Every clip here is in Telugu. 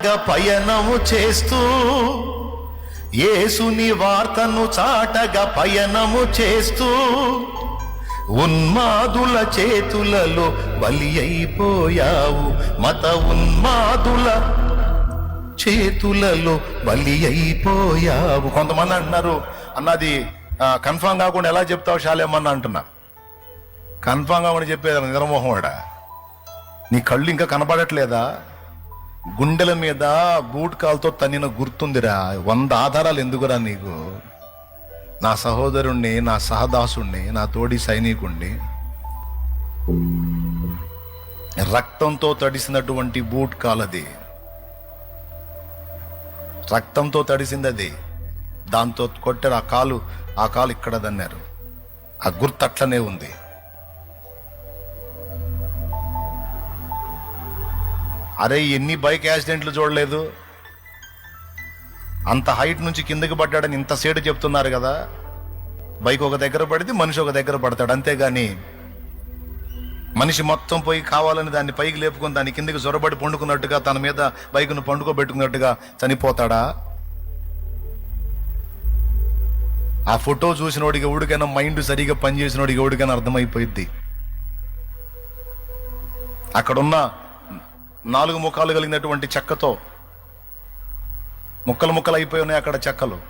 పయనము చేస్తూ యేసుని వార్తను చాటగా పయనము చేస్తూ ఉన్మాదుల చేతులలో బలి అయిపోయావు. మత ఉన్మాదుల చేతులలో బలి అయిపోయావు. కొంతమంది అంటున్నారు అన్నది కన్ఫామ్ కాకుండా ఎలా చెప్తావు శాలేమన్న అంటున్నారు కన్ఫామ్ కాకుండా చెప్పేది నిరమోహముడా నీ కళ్ళు ఇంకా కనపడట్లేదా గుండెల మీద బూట్ కాల్తో తన్నిన గుర్తుందిరా. వంద ఆధారాలు ఎందుకురా నీకు? నా సహోదరుణ్ణి నా సహదాసుణ్ణి నా తోడి సైనికుణ్ణి రక్తంతో తడిసినటువంటి బూట్ కాలది. రక్తంతో తడిసింది అది దాంతో కొట్టారు ఆ కాలు ఆ కాలు ఇక్కడ దన్నారు ఆ గుర్తు అట్లనే ఉంది. అరే ఎన్ని బైక్ యాక్సిడెంట్లు చూడలేదు? అంత హైట్ నుంచి కిందకి పడ్డాడని ఇంత సేటు చెప్తున్నారు కదా. బైక్ ఒక దగ్గర పడితే మనిషి ఒక దగ్గర పడతాడు అంతేగాని మనిషి మొత్తం పోయి కావాలని దాన్ని పైకి లేపుకొని దాని కిందకి జొరబడి పండుకున్నట్టుగా తన మీద బైక్ను పండుకోబెట్టుకున్నట్టుగా చనిపోతాడా? ఆ ఫోటో చూసినోడికి ఎవడికైనా మైండ్ సరిగా పనిచేసినోడికి ఎవడికైనా అర్థమైపోయింది అక్కడున్న నాలుగు ముఖాలు కలిగినటువంటి చెక్కతో ముక్కలు ముక్కలు అయిపోయి ఉన్నాయి అక్కడ చెక్కలు.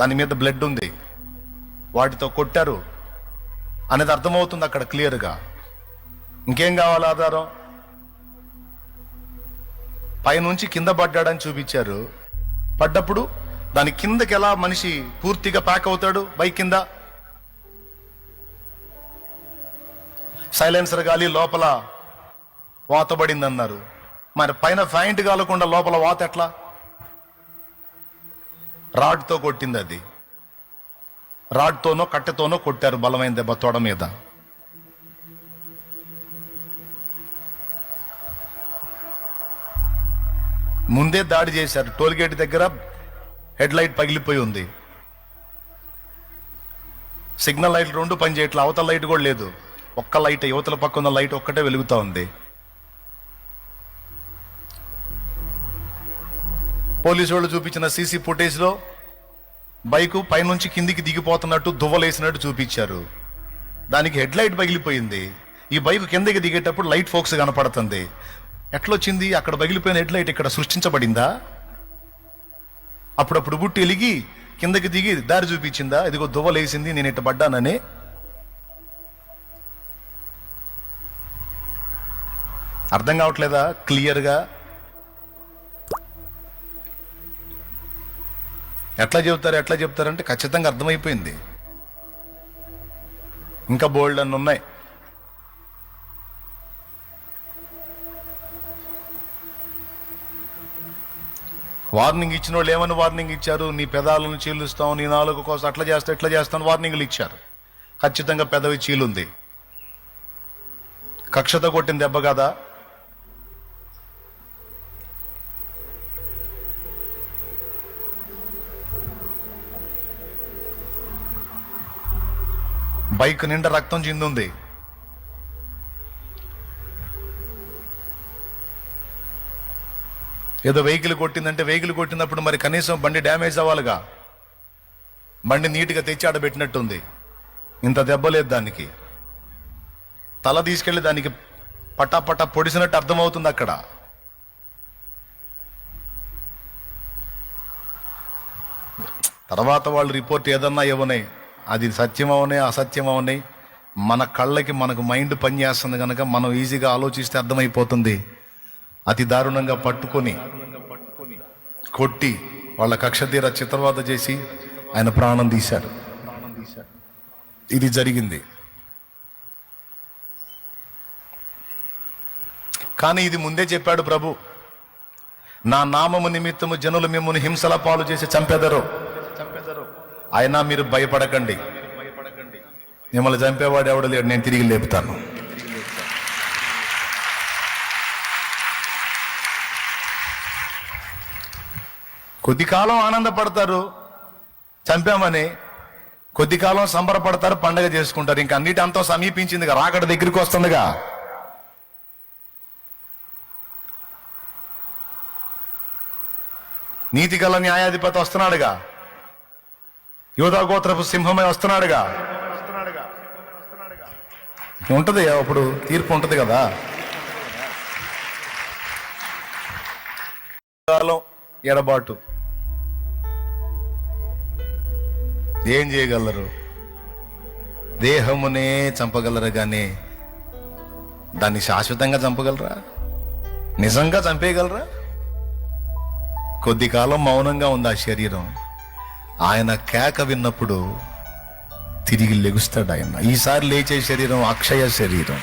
దాని మీద బ్లడ్ ఉంది. వాటితో కొట్టారు. అనేది అర్థమవుతుంది అక్కడ క్లియర్గా ఇంకేం కావాలి ఆధారం? పైనుంచి కింద పడ్డాడని చూపించారు. పడ్డప్పుడు దాని కిందకి ఎలా మనిషి పూర్తిగా ప్యాక్ అవుతాడు? బైక్ కింద. సైలెన్సర్ గాలి లోపల వాతబడింది అన్నారు మరి పైన ఫ్యాంట్ కాలకుండా లోపల వాత ఎట్లా? రాడ్తో కొట్టింది అది. రాడ్తోనో కట్టెతోనో కొట్టారు బలమైన దెబ్బ తొడ మీద. ముందే దాడి చేశారు. టోల్గేట్ దగ్గర హెడ్ లైట్ పగిలిపోయి ఉంది. సిగ్నల్ లైట్లు రెండు పనిచేయట్లే అవతల లైట్ కూడా లేదు. ఒక్క లైట్ యువతల పక్క ఉన్న లైట్ ఒక్కటే వెలుగుతూ ఉంది. పోలీసు వాళ్ళు చూపించిన సీసీ ఫుటేజ్లో బైకు పైనుంచి కిందికి దిగిపోతున్నట్టు దువ్వలేసినట్టు చూపించారు. దానికి హెడ్ లైట్ పగిలిపోయింది. ఈ బైక్ కిందకి దిగేటప్పుడు లైట్ ఫోక్స్ కనపడుతుంది. ఎట్లొచ్చింది? అక్కడ పగిలిపోయిన హెడ్ లైట్ ఇక్కడ సృష్టించబడిందా? అప్పుడప్పుడు బుట్టి ఎలిగి కిందకి దిగి దారి చూపించిందా? ఇదిగో దువ్వలేసింది నేను ఇట్ట పడ్డానని. అర్థం కావట్లేదా? క్లియర్గా? ఎట్లా చెబుతారు ఎట్లా చెప్తారంటే ఖచ్చితంగా అర్థమైపోయింది. ఇంకా బోల్డ్ అన్ని ఉన్నాయి. వార్నింగ్ ఇచ్చిన వాళ్ళు ఏమని వార్నింగ్ ఇచ్చారు? నీ పెదాలను చీలుస్తాం నీ నాలుగు కోసం అట్లా చేస్తా ఇట్లా చేస్తాను వార్నింగ్లు ఇచ్చారు. ఖచ్చితంగా పెదవి చీలుంది. కక్షత కొట్టిన దెబ్బ కదా? బైక్ నిండా రక్తం చిందుంది. ఏదో వెహికల్ కొట్టిందంటే వెహికల్ కొట్టినప్పుడు మరి కనీసం బండి డ్యామేజ్ అవ్వాలిగా. బండి నీట్గా తెచ్చి ఆడబెట్టినట్టుంది ఇంత దెబ్బ లేదు దానికి. తల తీసుకెళ్ళి దానికి పటా పటా పొడిసినట్టు అర్థమవుతుంది అక్కడ. తర్వాత వాళ్ళు రిపోర్ట్ ఏదన్నా ఇవ్వనే. అది సత్యం అవనే అసత్యం మన కళ్ళకి మనకు మైండ్ పనిచేస్తుంది కనుక మనం ఈజీగా ఆలోచిస్తే అర్థమైపోతుంది. అతి దారుణంగా పట్టుకొని కొట్టి వాళ్ళ కక్షతీర చిత్రవాద చేసి ఆయన ప్రాణం తీశారు ఇది జరిగింది. కానీ ఇది ముందే చెప్పాడు ప్రభు నా నామము నిమిత్తము జనులు మిమ్మల్ని హింసల పాలు చేసి చంపెదరు. అయినా మీరు భయపడకండి. మిమ్మల్ని చంపేవాడు ఎవడు లేడు నేను తిరిగి లేపుతాను. కొద్ది కాలం ఆనందపడతారు చంపామని. కొద్ది కాలం సంబరపడతారు పండగ చేసుకుంటారు. ఇంకా అన్నిటి అంతా సమీపించిందిగా రాకడ దగ్గరికి వస్తుందిగా. నీతి గల న్యాయాధిపతి వస్తున్నాడుగా. యోధాగోత్రపు సింహమై వస్తున్నాడుగా. ఉంటది అప్పుడు తీర్పు ఉంటుంది కదా. కాలం ఎడబాటు. ఏం చేయగలరు? దేహమునే చంపగలరు కానీ దాన్ని శాశ్వతంగా చంపగలరా? నిజంగా చంపేయగలరా? కొద్ది కాలం మౌనంగా ఉంది ఆ శరీరం? ఆయన కేక విన్నప్పుడు తిరిగి లెగుస్తాడు ఆయన. ఈసారి లేచే శరీరం అక్షయ శరీరం.